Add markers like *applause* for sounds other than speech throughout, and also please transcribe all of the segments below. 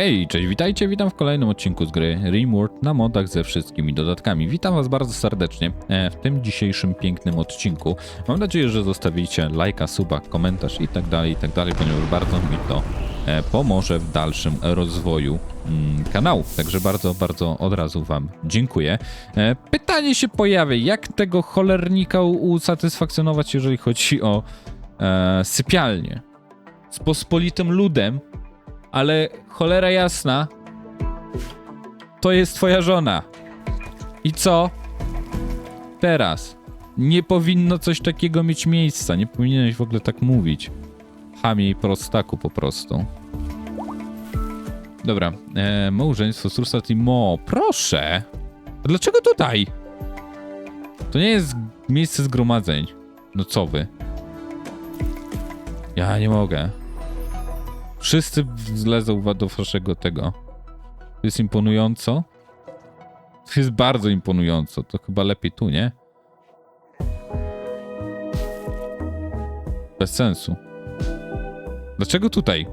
Hej, cześć, witajcie, witam w kolejnym odcinku z gry Rimworld na modach ze wszystkimi dodatkami. Witam was bardzo serdecznie e, w tym dzisiejszym pięknym odcinku. Mam nadzieję, że zostawicie lajka, suba, komentarz i tak dalej, i tak dalej, ponieważ bardzo mi to e, pomoże w dalszym rozwoju mm, kanału. Także bardzo, bardzo od razu wam dziękuję. E, Pytanie się pojawia, jak tego cholernika usatysfakcjonować, jeżeli chodzi o sypialnię? Z pospolitym ludem, ale cholera jasna, to jest twoja żona. I co? Teraz. Nie powinno coś takiego mieć miejsca. Nie powinieneś w ogóle tak mówić. Chamie i prostaku po prostu. Dobra. E, małżeństwo Sursat i Mo. Proszę. A dlaczego tutaj? To nie jest miejsce zgromadzeń. No co wy? Ja nie mogę. Wszyscy zlezą do waszego tego. To jest imponująco. To jest bardzo imponująco. To chyba lepiej tu, nie? Bez sensu. Dlaczego tutaj?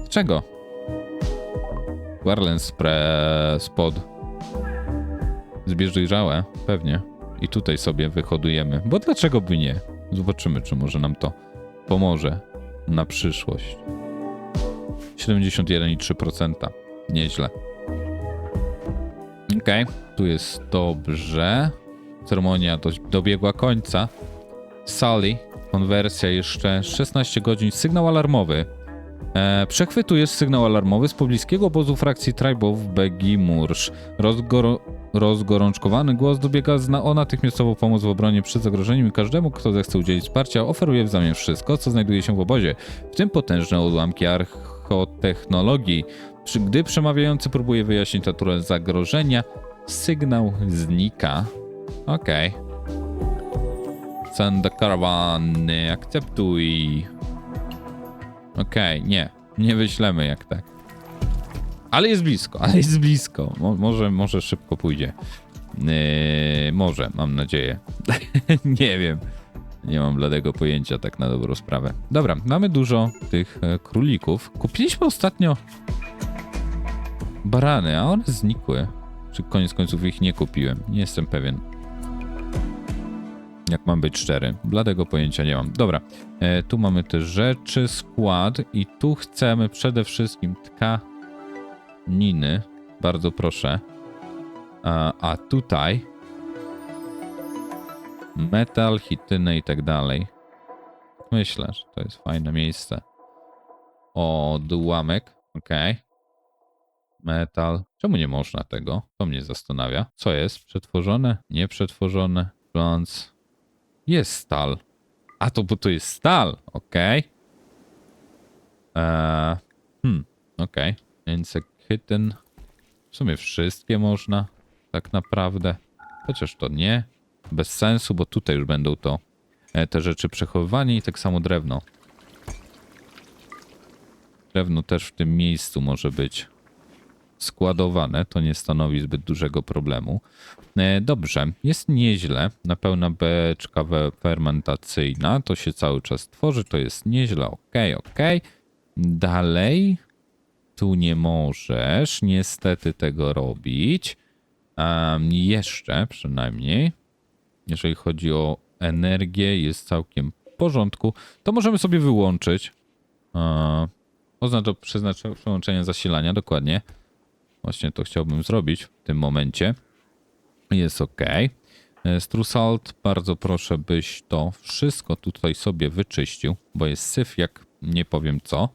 Dlaczego? Warlen spre... spod. Zbierz dojrzałe, pewnie. I tutaj sobie wyhodujemy. Bo dlaczego by nie? Zobaczymy, czy może nam to pomoże na przyszłość. 71,3%. Nieźle. Okej, tu jest dobrze. Ceremonia dobiegła końca. Sally, konwersja jeszcze 16 godzin. Sygnał alarmowy. E, przechwytujesz sygnał alarmowy z pobliskiego obozu frakcji tribów Begimursz. Rozgoro rozgorączkowany głos dobiega zna o natychmiastową pomoc w obronie przed zagrożeniem i każdemu, kto zechce udzielić wsparcia, oferuje w zamian wszystko, co znajduje się w obozie, w tym potężne odłamki archotechnologii. Gdy przemawiający próbuje wyjaśnić naturę zagrożenia, sygnał znika. Okej. Send the caravan, akceptuj. Okej, nie. Nie wyślemy jak tak. Ale jest blisko, ale jest blisko. Mo może, może szybko pójdzie. Yy, może, mam nadzieję. *laughs* nie wiem. Nie mam bladego pojęcia tak na dobrą sprawę. Dobra, mamy dużo tych e, królików. Kupiliśmy ostatnio barany, a one znikły. Czy koniec końców ich nie kupiłem? Nie jestem pewien. Jak mam być szczery, bladego pojęcia nie mam. Dobra, e, tu mamy te rzeczy, skład i tu chcemy przede wszystkim tkaniny. Bardzo proszę. A, a tutaj metal, hitynę i tak dalej. Myślę, że to jest fajne miejsce. Odłamek, okej. Metal. Czemu nie można tego? To mnie zastanawia. Co jest? Przetworzone? Nieprzetworzone? Plants. Jest stal. A to, bo to jest stal. Okej. Eee, Hmm, okej. Insect hidden. W sumie wszystkie można. Tak naprawdę. Chociaż to nie. Bez sensu, bo tutaj już będą to e, te rzeczy przechowywane i tak samo drewno. Drewno też w tym miejscu może być składowane. To nie stanowi zbyt dużego problemu. E, Dobrze, jest nieźle. Na pełna beczka fermentacyjna. To się cały czas tworzy. To jest nieźle. Ok, ok. Dalej. Tu nie możesz niestety tego robić. Em, jeszcze przynajmniej. Jeżeli chodzi o energię, jest całkiem w porządku. To możemy sobie wyłączyć. E, Oznacza przeznaczenie przełączenia zasilania, dokładnie. Właśnie to chciałbym zrobić w tym momencie. Jest ok. E, Strusalt, bardzo proszę, byś to wszystko tutaj sobie wyczyścił, bo jest syf jak nie powiem co.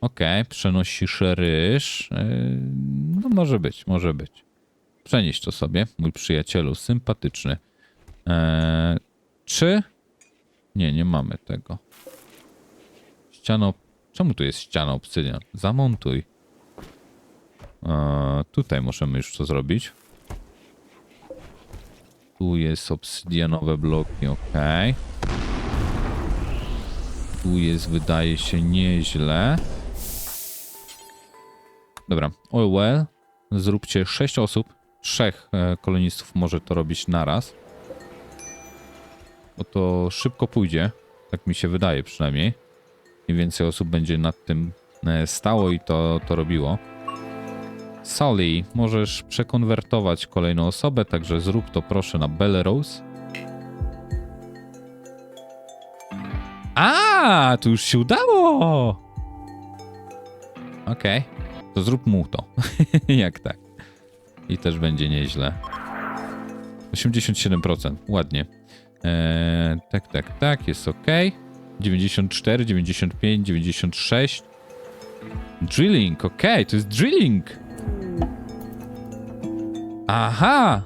Ok, przenosisz ryż. E, No może być, może być. Przenieś to sobie, mój przyjacielu, sympatyczny. E, czy... Nie, nie mamy tego. Ściana... Czemu tu jest ściana obsydian? Zamontuj. E, tutaj możemy już to zrobić. Tu jest obsydianowe bloki, ok. Tu jest, wydaje się, nieźle. Dobra, all well. Zróbcie 6 osób. Trzech e, kolonistów może to robić naraz. Bo to szybko pójdzie. Tak mi się wydaje przynajmniej. Im więcej osób będzie nad tym e, stało i to, to robiło. Sully, możesz przekonwertować kolejną osobę, także zrób to proszę na Bellerose. A, to już się udało! Okej, to zrób mu to. *laughs* Jak tak. I też będzie nieźle. 87%, ładnie. Eee, tak, tak, tak, jest ok. 94, 95, 96. Drilling, ok, to jest drilling. Aha!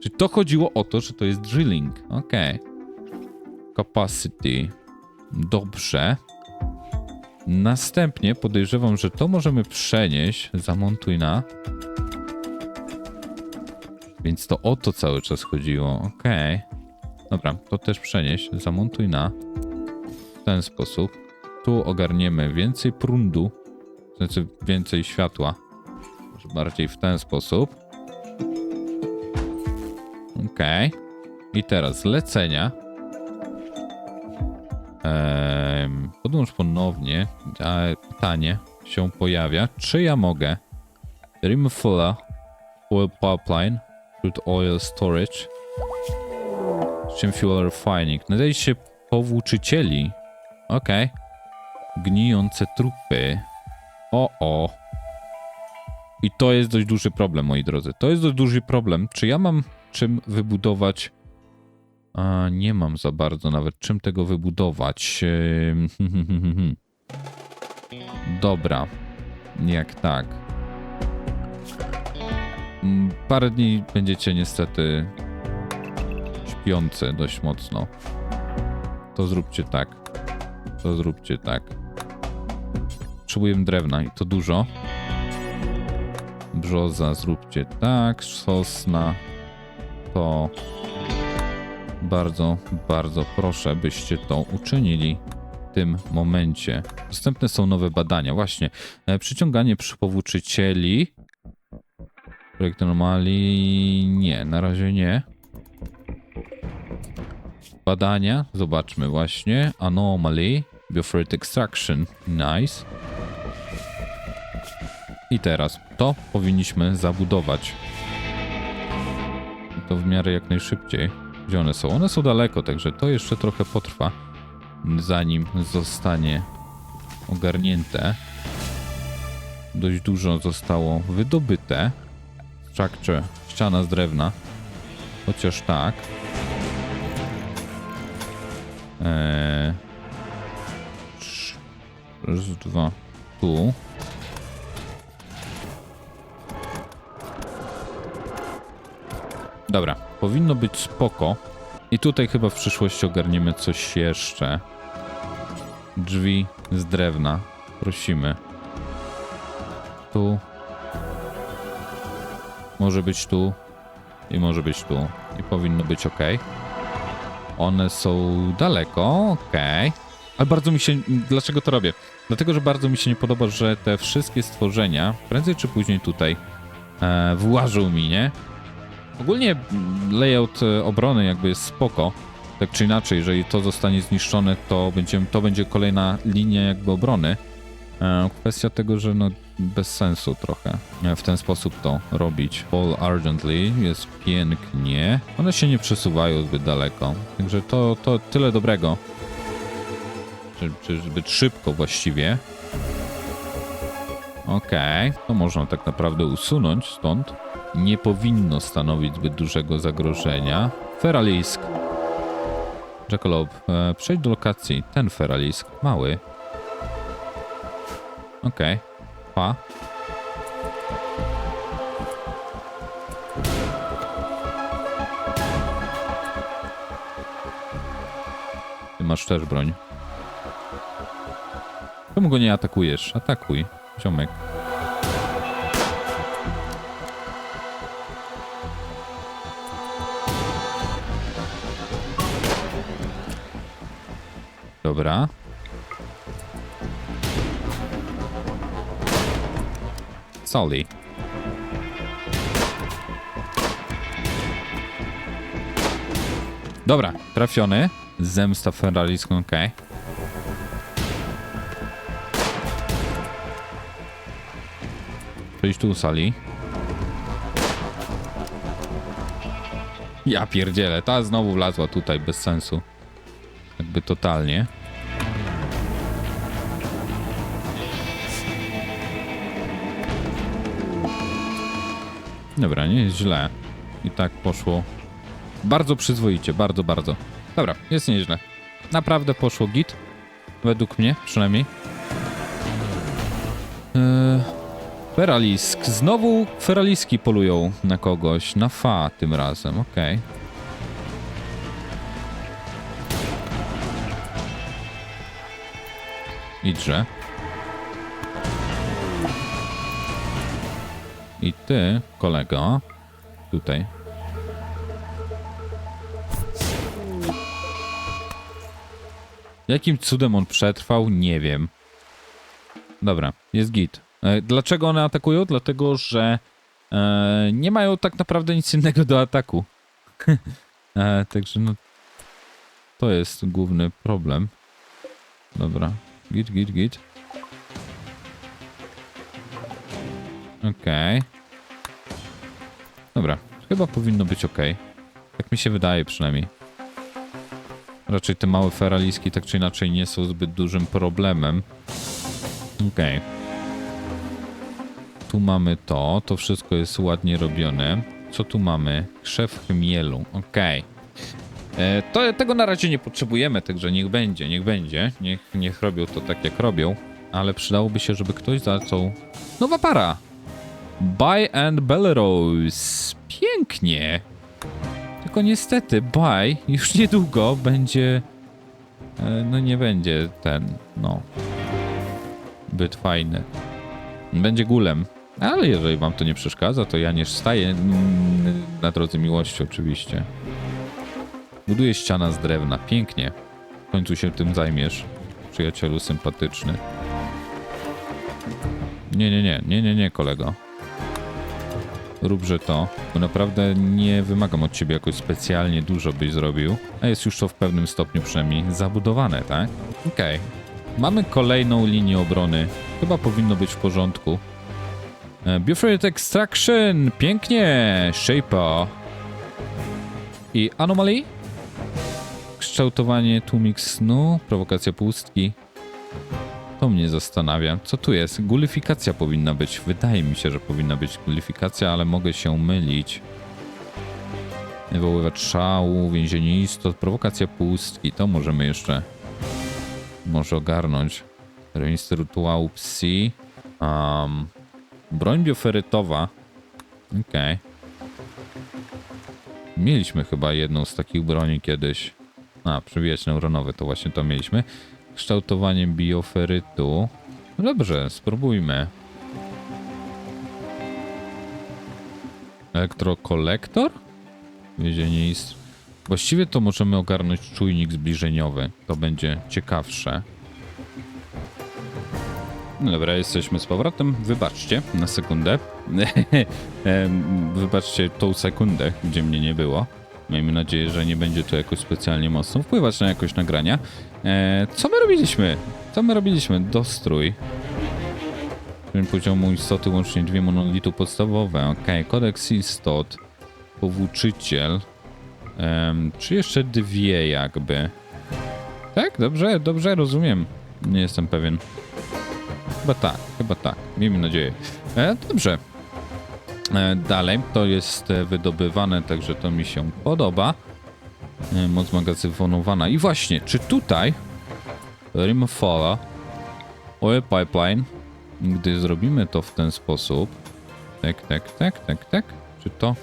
Czy to chodziło o to, że to jest drilling? Ok. Capacity. Dobrze. Następnie podejrzewam, że to możemy przenieść. Zamontuj na. Więc to o to cały czas chodziło. Okej. Dobra, to też przenieść. Zamontuj na. W ten sposób. Tu ogarniemy więcej prądu. Znaczy więcej światła. Bardziej w ten sposób. Okej. I teraz zlecenia. Ehm, podłącz ponownie. A pytanie się pojawia. Czy ja mogę Rimfulla Oil Pipeline Crude Oil Storage czym Fuel Refining. Nadaje się powłóczycieli. Okej. Gnijące trupy. O, o. I to jest dość duży problem, moi drodzy. To jest dość duży problem. Czy ja mam czym wybudować... A, nie mam za bardzo nawet czym tego wybudować. Ym, *laughs* Dobra. Jak tak. Mm, Parę dni będziecie niestety śpiący dość mocno. To zróbcie tak. To zróbcie tak. Potrzebujemy drewna i to dużo. Brzoza zróbcie tak. Sosna to bardzo, bardzo proszę, byście to uczynili w tym momencie. Dostępne są nowe badania. Właśnie. E, Przyciąganie przypowóczycieli. Projekt anomali. Nie, na razie nie. Badania. Zobaczmy właśnie. Anomaly. Biofluid extraction. Nice. I teraz to powinniśmy zabudować. I to w miarę jak najszybciej. Gdzie one są? One są daleko, także to jeszcze trochę potrwa, zanim zostanie ogarnięte. Dość dużo zostało wydobyte. Structure, ściana z drewna. Chociaż tak. Eee, raz, dwa, tu. Dobra, powinno być spoko. I tutaj chyba w przyszłości ogarniemy coś jeszcze. Drzwi z drewna. Prosimy. Tu. Może być tu. I może być tu. I powinno być ok. One są daleko, ok. Ale bardzo mi się. Dlaczego to robię? Dlatego, że bardzo mi się nie podoba, że te wszystkie stworzenia prędzej czy później tutaj e, włażą mi, nie? Ogólnie layout e, obrony jakby jest spoko. Tak czy inaczej, jeżeli to zostanie zniszczone, to będzie, to będzie kolejna linia jakby obrony. E, Kwestia tego, że no bez sensu trochę e, w ten sposób to robić. Paul Argently jest pięknie. One się nie przesuwają zbyt daleko. Także to, to tyle dobrego. Czy, czy zbyt szybko właściwie. Okej, to można tak naprawdę usunąć stąd. Nie powinno stanowić zbyt dużego zagrożenia. Feralisk. Jackalope, e, przejdź do lokacji. Ten feralisk, mały. Okej, pa. Ty masz też broń. Czemu go nie atakujesz? Atakuj, ziomek. Dobra. Sully. Dobra, trafiony. Zemsta ferraliską, okej. Przejdź tu, Sali. Ja pierdzielę, ta znowu wlazła tutaj bez sensu. Jakby totalnie. Dobra, nie jest źle. I tak poszło bardzo przyzwoicie, bardzo, bardzo. Dobra, jest nieźle. Naprawdę poszło git. Według mnie przynajmniej. Eee, Feralisk. Znowu feraliski polują na kogoś. Na fa tym razem, okej. Idźże. I ty, kolego, tutaj. Jakim cudem on przetrwał, nie wiem. Dobra, jest git. E, Dlaczego one atakują? Dlatego, że e, nie mają tak naprawdę nic innego do ataku. *laughs* e, także no, to jest główny problem. Dobra, git, git, git. Okej. Dobra, chyba powinno być ok. Tak mi się wydaje przynajmniej. Raczej te małe feraliski tak czy inaczej nie są zbyt dużym problemem. Okej. Tu mamy to, to wszystko jest ładnie robione. Co tu mamy? Krzew chmielu, okej. E, To Tego na razie nie potrzebujemy, także niech będzie, niech będzie. Niech, niech robią to tak jak robią. Ale przydałoby się, żeby ktoś zaczął... Nowa para! Buy and Belrose. Pięknie! Tylko niestety, Buy już niedługo będzie... e, No nie będzie ten, no... Byt fajny. Będzie gulem. Ale jeżeli wam to nie przeszkadza, to ja nie staję na drodze miłości oczywiście. Buduję ściana z drewna. Pięknie. W końcu się tym zajmiesz, przyjacielu sympatyczny. Nie, nie, nie, nie, nie, nie, kolego. Róbże to, bo naprawdę nie wymagam od ciebie jakoś specjalnie dużo byś zrobił, a jest już to w pewnym stopniu przynajmniej zabudowane, tak? Okej. Mamy kolejną linię obrony. Chyba powinno być w porządku. E, Buffered Extraction! Pięknie! Shaper. I Anomaly? Kształtowanie tłumik snu, prowokacja pustki. To mnie zastanawia. Co tu jest? Gulyfikacja powinna być. Wydaje mi się, że powinna być gulyfikacja, ale mogę się mylić. Wywoływać szału, więzienie istot, prowokacja pustki. To możemy jeszcze może ogarnąć. Rejestrator rytuału psi. Um, broń bioferytowa. Okej. Mieliśmy chyba jedną z takich broni kiedyś. A, przewijać neuronowy, to właśnie to mieliśmy. Kształtowanie bioferytu. Dobrze, spróbujmy. Elektrokolektor? Więzienie ist... Właściwie to możemy ogarnąć czujnik zbliżeniowy. To będzie ciekawsze. Dobra, jesteśmy z powrotem. Wybaczcie na sekundę. *laughs* Wybaczcie tą sekundę, gdzie mnie nie było. Miejmy nadzieję, że nie będzie to jakoś specjalnie mocno wpływać na jakość nagrania. E, co my robiliśmy? Co my robiliśmy? Dostrój. Poziom poziomu istoty łącznie dwie monolitu podstawowe. Ok, kodeks istot. Powłóczyciel. Czy jeszcze dwie jakby? Tak? Dobrze? Dobrze rozumiem. Nie jestem pewien. Chyba tak, chyba tak. Miejmy nadzieję. E, dobrze. E, dalej, to jest e, wydobywane, także to mi się podoba. E, moc magazynowana. I właśnie, czy tutaj Rimfalla Oil Pipeline, gdy zrobimy to w ten sposób, tak, tak, tak, tak, tak, czy to,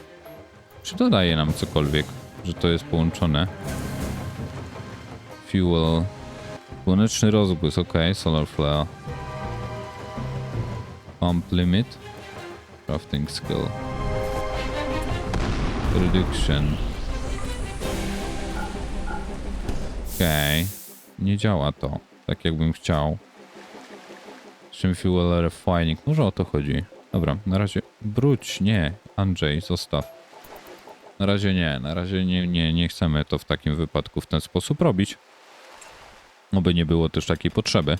czy to daje nam cokolwiek, że to jest połączone? Fuel, słoneczny rozbłysk, ok, solar flare. Pump limit. Crafting skill. Prediction. Okej. Nie działa to. Tak jakbym chciał. Czym fuel refining? Może o to chodzi. Dobra, na razie. Wróć, nie. Andrzej, zostaw. Na razie nie, na razie nie, nie, nie chcemy to w takim wypadku w ten sposób robić. Oby nie było też takiej potrzeby.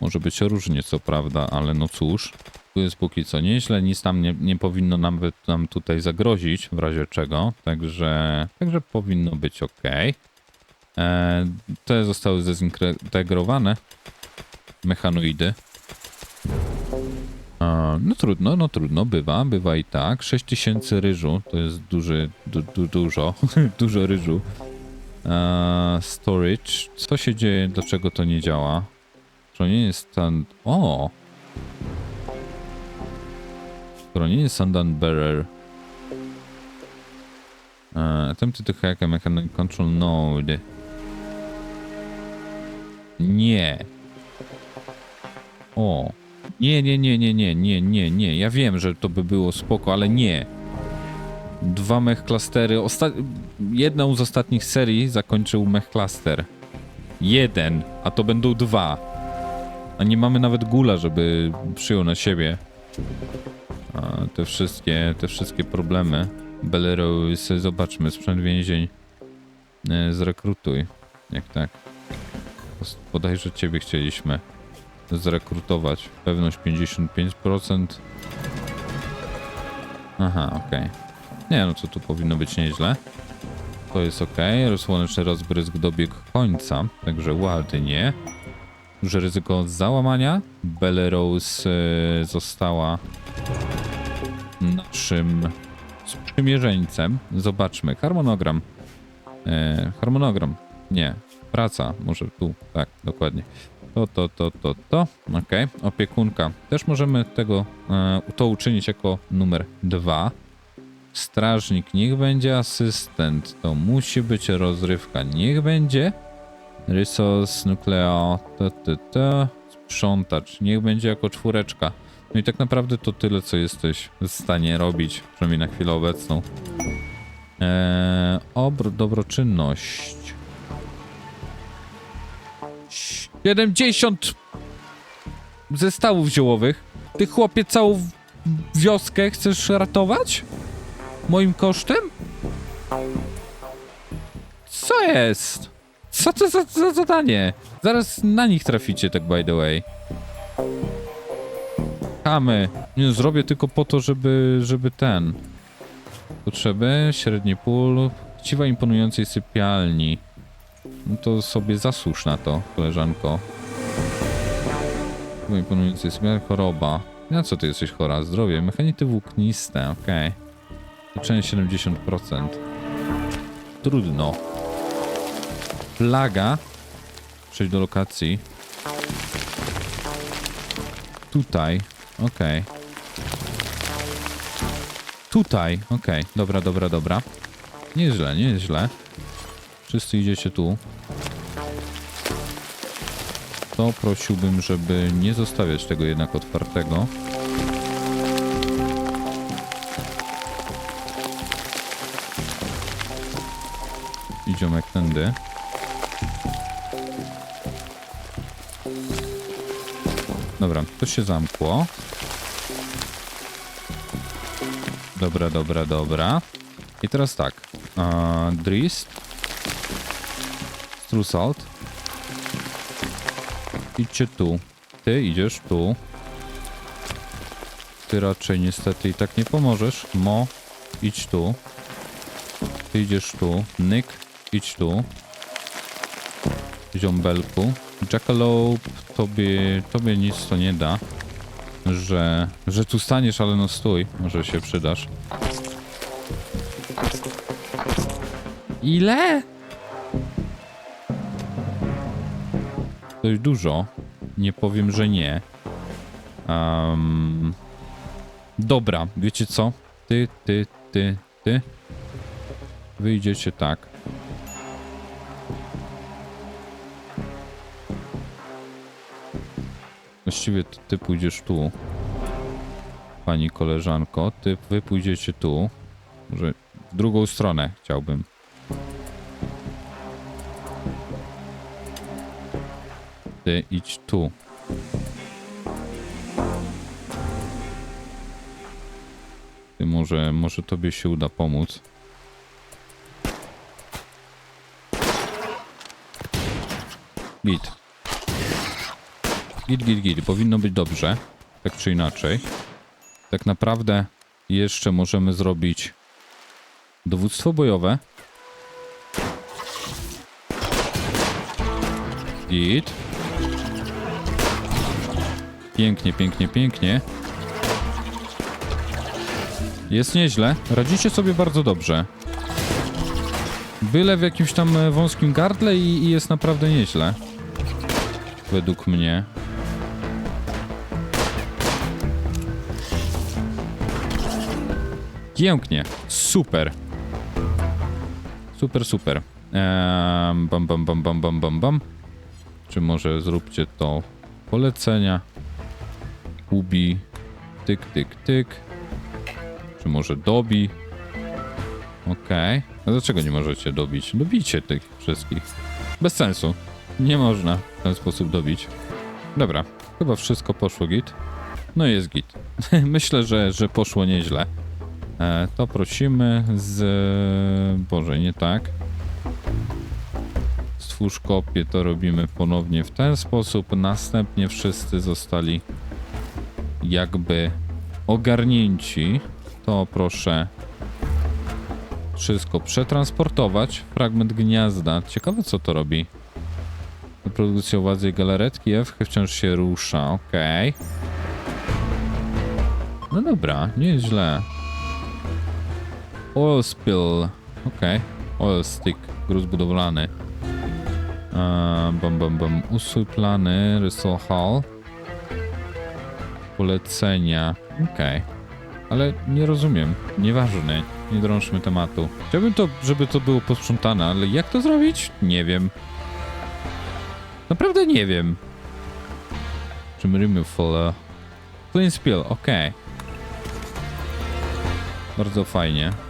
Może być różnie, co prawda, ale no cóż. Jest póki co nieźle, nic tam nie, nie powinno nawet nam tutaj zagrozić, w razie czego. Także, także powinno być ok. E, te zostały zezintegrowane. Mechanoidy. E, no trudno, no trudno, bywa, bywa i tak. 6000 ryżu, to jest duży, du, du, dużo, *laughs* dużo ryżu. E, storage. Co się dzieje? Dlaczego to nie działa? To nie jest ten... O! To nie jest Sandan Bearer. Uh, attempted to hack a mechanic control node. Nie. O. Nie, nie, nie, nie, nie, nie, nie, nie. Ja wiem, że to by było spoko, ale nie. Dwa mech klastery. Osta jedną z ostatnich serii zakończył mech klaster. Jeden, a to będą dwa. A nie mamy nawet gula, żeby przyjął na siebie te wszystkie, te wszystkie problemy. Belarus, zobaczmy, sprzęt więzień. E, Zrekrutuj. Jak tak? Bodajże ciebie chcieliśmy zrekrutować. Pewność 55%. Aha, okej. Nie, no to tu powinno być nieźle. To jest ok. Słoneczny rozbrysk dobiegł końca, także ładnie. Duże ryzyko załamania. Belarus e, została naszym sprzymierzeńcem. Zobaczmy. Harmonogram. E, harmonogram. Nie. Praca. Może tu. Tak, dokładnie. To, to, to, to, to. Ok. Opiekunka. Też możemy tego, e, to uczynić jako numer dwa. Strażnik. Niech będzie asystent. To musi być rozrywka. Niech będzie. Rysos, nukleo, to, to, to. Sprzątacz. Niech będzie jako czwóreczka. No i tak naprawdę to tyle, co jesteś w stanie robić, przynajmniej na chwilę obecną. Eee, obr dobroczynność. 70 zestawów ziołowych. Ty chłopie całą wioskę chcesz ratować? Moim kosztem? Co jest? Co to za, za zadanie? Zaraz na nich traficie, tak by the way. Kamy. Nie, zrobię tylko po to, żeby, żeby ten. Potrzeby, średni pól, chciwa imponującej sypialni. No to sobie zasłuż na to, koleżanko. Chciwa imponującej sypialni, choroba. Na co ty jesteś chora? Zdrowie, mechanity włókniste, okej. Leczenie 70%. Trudno. Plaga. Przejdź do lokacji. Tutaj. Okej. Tutaj. Okej. Dobra, dobra, dobra. Nieźle, nieźle. Wszyscy idziecie tu. To prosiłbym, żeby nie zostawiać tego jednak otwartego. Idziemy jak tędy. Dobra, to się zamkło. Dobra, dobra, dobra. I teraz tak. Uh, Drist. Strusalt. Idźcie tu. Ty idziesz tu. Ty raczej niestety i tak nie pomożesz. Mo, idź tu. Ty idziesz tu. Nyk, idź tu. Ziombelku. Jackalope, tobie, tobie nic to nie da. Że, że tu staniesz, ale no stój. Może się przydasz. Ile? Dość dużo. Nie powiem, że nie. Um, dobra, wiecie co? Ty, ty, ty, ty. Wyjdziecie tak. Właściwie ty, ty pójdziesz tu. Pani koleżanko, ty wy pójdziecie tu. Może w drugą stronę chciałbym. Ty idź tu. Ty może, może tobie się uda pomóc. Git. Git, git, git. Powinno być dobrze. Tak czy inaczej. Tak naprawdę jeszcze możemy zrobić dowództwo bojowe. Git. Pięknie, pięknie, pięknie. Jest nieźle. Radzicie sobie bardzo dobrze. Byle w jakimś tam e, wąskim gardle i, i jest naprawdę nieźle. Według mnie. Pięknie. Super. Super, super. Bam, bam, bam, bam, bam, bam, bam. Czy może zróbcie to polecenia. Ubi. Tyk, tyk, tyk. Czy może dobi. Okej. A dlaczego nie możecie dobić? Dobijcie tych wszystkich. Bez sensu. Nie można w ten sposób dobić. Dobra. Chyba wszystko poszło git. No jest git. *laughs* Myślę, że, że poszło nieźle. E, to prosimy z... Boże, nie tak. Stwórz kopię, to robimy ponownie w ten sposób. Następnie wszyscy zostali jakby ogarnięci. To proszę wszystko przetransportować. Fragment gniazda. Ciekawe co to robi. Produkcja władzy i galaretki F wciąż się rusza. Okej. No dobra, nie jest źle. Oil spill. Okej. Oil stick. Gruz budowlany. Eee, bam, bam, bam. Usuj plany. Rysol hall. Polecenia. Okej. Ale nie rozumiem. Nieważne. Nie drążmy tematu. Chciałbym to, żeby to było posprzątane, ale jak to zrobić? Nie wiem. Naprawdę nie wiem. Czym remove follow? Clean spill, okej. Bardzo fajnie.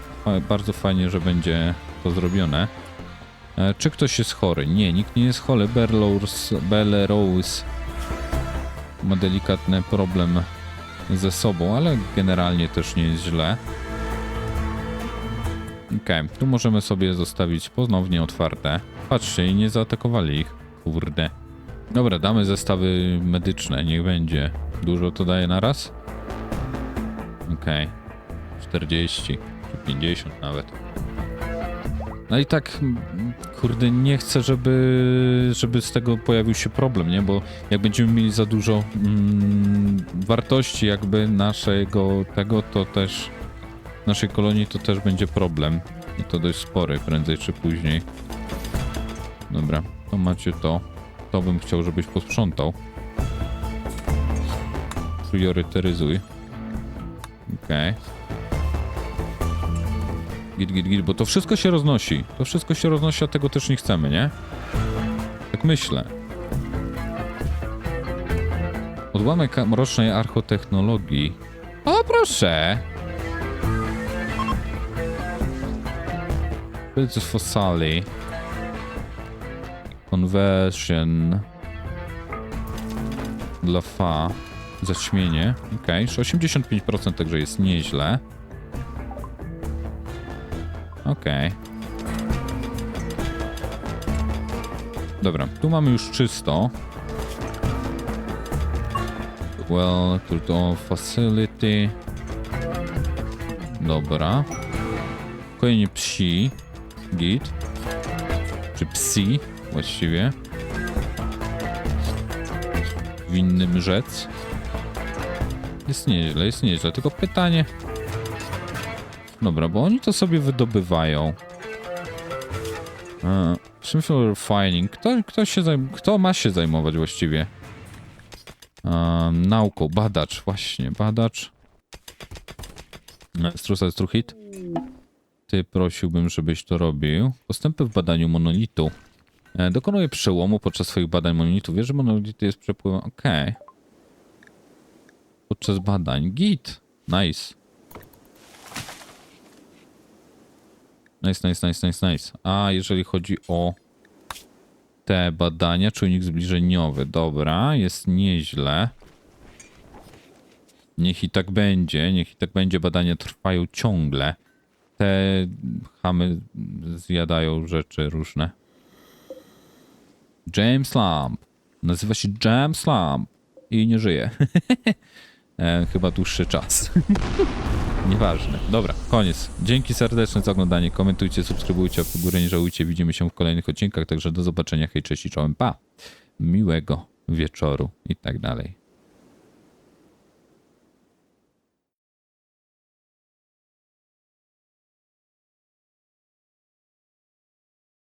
Bardzo fajnie, że będzie to zrobione. E, czy ktoś jest chory? Nie, nikt nie jest chory. Belarus ma delikatny problem ze sobą, ale generalnie też nie jest źle. Okej, tu możemy sobie zostawić ponownie otwarte. Patrzcie, i nie zaatakowali ich. Kurde. Dobra, damy zestawy medyczne, niech będzie. Dużo to daje na raz? Okej. 40 czy 50 nawet. No i tak, kurde, nie chcę, żeby, żeby z tego pojawił się problem, nie? Bo jak będziemy mieli za dużo mm, wartości jakby naszego tego, to też naszej kolonii to też będzie problem. I to dość spory, prędzej czy później. Dobra, to macie to. To bym chciał, żebyś posprzątał. Prioryteryzuj. Okej. Git, git, git, bo to wszystko się roznosi. To wszystko się roznosi, a tego też nie chcemy, nie? Tak myślę. Odłamek mrocznej archotechnologii. O, proszę! Pilce fossali. Conversion. Dla fa. Zaćmienie. Okay. 85% także jest nieźle. Okej. Dobra, tu mamy już czysto. Well, to, to facility. Dobra. Kojenie psi. Git. Czy psi właściwie. Winnym rzec. Jest nieźle, jest nieźle. Tylko pytanie. Dobra, bo oni to sobie wydobywają. E, Simple refining. Kto, kto, się kto ma się zajmować właściwie? E, nauką. Badacz, właśnie. Badacz. E, Strusa jest hit. Ty prosiłbym, żebyś to robił. Postępy w badaniu monolitu. E, Dokonuje przełomu podczas swoich badań monolitu. Wiesz, że monolit jest przepływem. Okej. Podczas badań. Git. Nice. Nice, nice, nice, nice, nice. A jeżeli chodzi o te badania, czujnik zbliżeniowy. Dobra, jest nieźle. Niech i tak będzie, niech i tak będzie. Badania trwają ciągle. Te chamy zjadają rzeczy różne. James Lamp. Nazywa się James Lamp. i nie żyje. *laughs* e, chyba dłuższy czas. *laughs* Nieważne. Dobra, koniec. Dzięki serdeczne za oglądanie. Komentujcie, subskrybujcie, w górę nie żałujcie. Widzimy się w kolejnych odcinkach, także do zobaczenia. Hej, cześć i czołem. Pa! Miłego wieczoru i tak dalej.